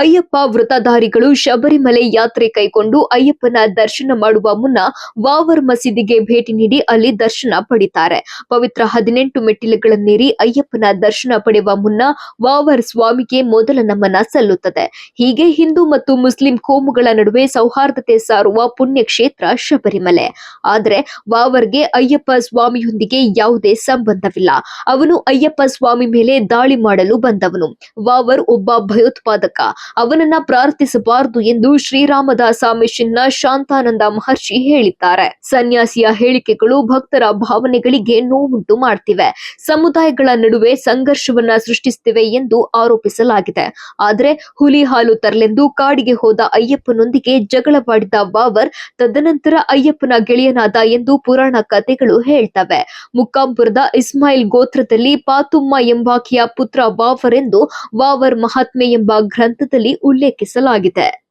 ಅಯ್ಯಪ್ಪ ವೃತಧಾರಿಗಳು ಶಬರಿಮಲೆ ಯಾತ್ರೆ ಕೈಗೊಂಡು ಅಯ್ಯಪ್ಪನ ದರ್ಶನ ಮಾಡುವ ಮುನ್ನ ವಾವರ್ ಮಸೀದಿಗೆ ಭೇಟಿ ನೀಡಿ ಅಲ್ಲಿ ದರ್ಶನ ಪಡಿತಾರೆ. ಪವಿತ್ರ ಹದಿನೆಂಟು ಮೆಟ್ಟಿಲುಗಳನ್ನೇರಿ ಅಯ್ಯಪ್ಪನ ದರ್ಶನ ಪಡೆಯುವ ಮುನ್ನ ವಾವರ್ ಸ್ವಾಮಿಗೆ ಮೊದಲ ನಮನ ಸಲ್ಲುತ್ತದೆ. ಹೀಗೆ ಹಿಂದೂ ಮತ್ತು ಮುಸ್ಲಿಂ ಕೋಮುಗಳ ನಡುವೆ ಸೌಹಾರ್ದತೆ ಸಾರುವ ಪುಣ್ಯಕ್ಷೇತ್ರ ಶಬರಿಮಲೆ. ಆದರೆ ವಾವರ್ಗೆ ಅಯ್ಯಪ್ಪ ಸ್ವಾಮಿಯೊಂದಿಗೆ ಯಾವುದೇ ಸಂಬಂಧವಿಲ್ಲ. ಅವನು ಅಯ್ಯಪ್ಪ ಸ್ವಾಮಿ ಮೇಲೆ ದಾಳಿ ಮಾಡಲು ಬಂದವನು. ವಾವರ್ ಒಬ್ಬ ಭಯೋತ್ಪಾದಕ. ಅವನನ್ನ ಪ್ರಾರ್ಥಿಸಬಾರದು ಎಂದು ಶ್ರೀರಾಮದಾಸ ಮಿಷನ್ನ ಶಾಂತಾನಂದ ಮಹರ್ಷಿ ಹೇಳಿದ್ದಾರೆ. ಸನ್ಯಾಸಿಯ ಹೇಳಿಕೆಗಳು ಭಕ್ತರ ಭಾವನೆಗಳಿಗೆ ನೋವುಂಟು ಮಾಡ್ತಿವೆ. ಸಮುದಾಯಗಳ ನಡುವೆ ಸಂಘರ್ಷವನ್ನ ಸೃಷ್ಟಿಸುತ್ತಿವೆ ಎಂದು ಆರೋಪಿಸಲಾಗಿದೆ. ಆದರೆ ಹುಲಿ ಹಾಲು ತರಲೆಂದು ಕಾಡಿಗೆ ಹೋದ ಅಯ್ಯಪ್ಪನೊಂದಿಗೆ ಜಗಳವಾಡಿದ ಬಾವರ್ ತದನಂತರ ಅಯ್ಯಪ್ಪನ ಗೆಳೆಯನಾದ ಎಂದು ಪುರಾಣ ಕಥೆಗಳು ಹೇಳ್ತವೆ. ಮುಕ್ಕಾಂಪುರದ ಇಸ್ಮಾಯಿಲ್ ಗೋತ್ರದಲ್ಲಿ ಪಾತುಮ್ಮ ಎಂಬಾಕೆಯ ಪುತ್ರ ಬಾವರ್ ಎಂದು ಬಾವರ್ ಮಹಾತ್ಮೆ ಎಂಬ ಗ್ರಂಥದಲ್ಲಿ ಉಲ್ಲೇಖಿಸಲಾಗಿದೆ.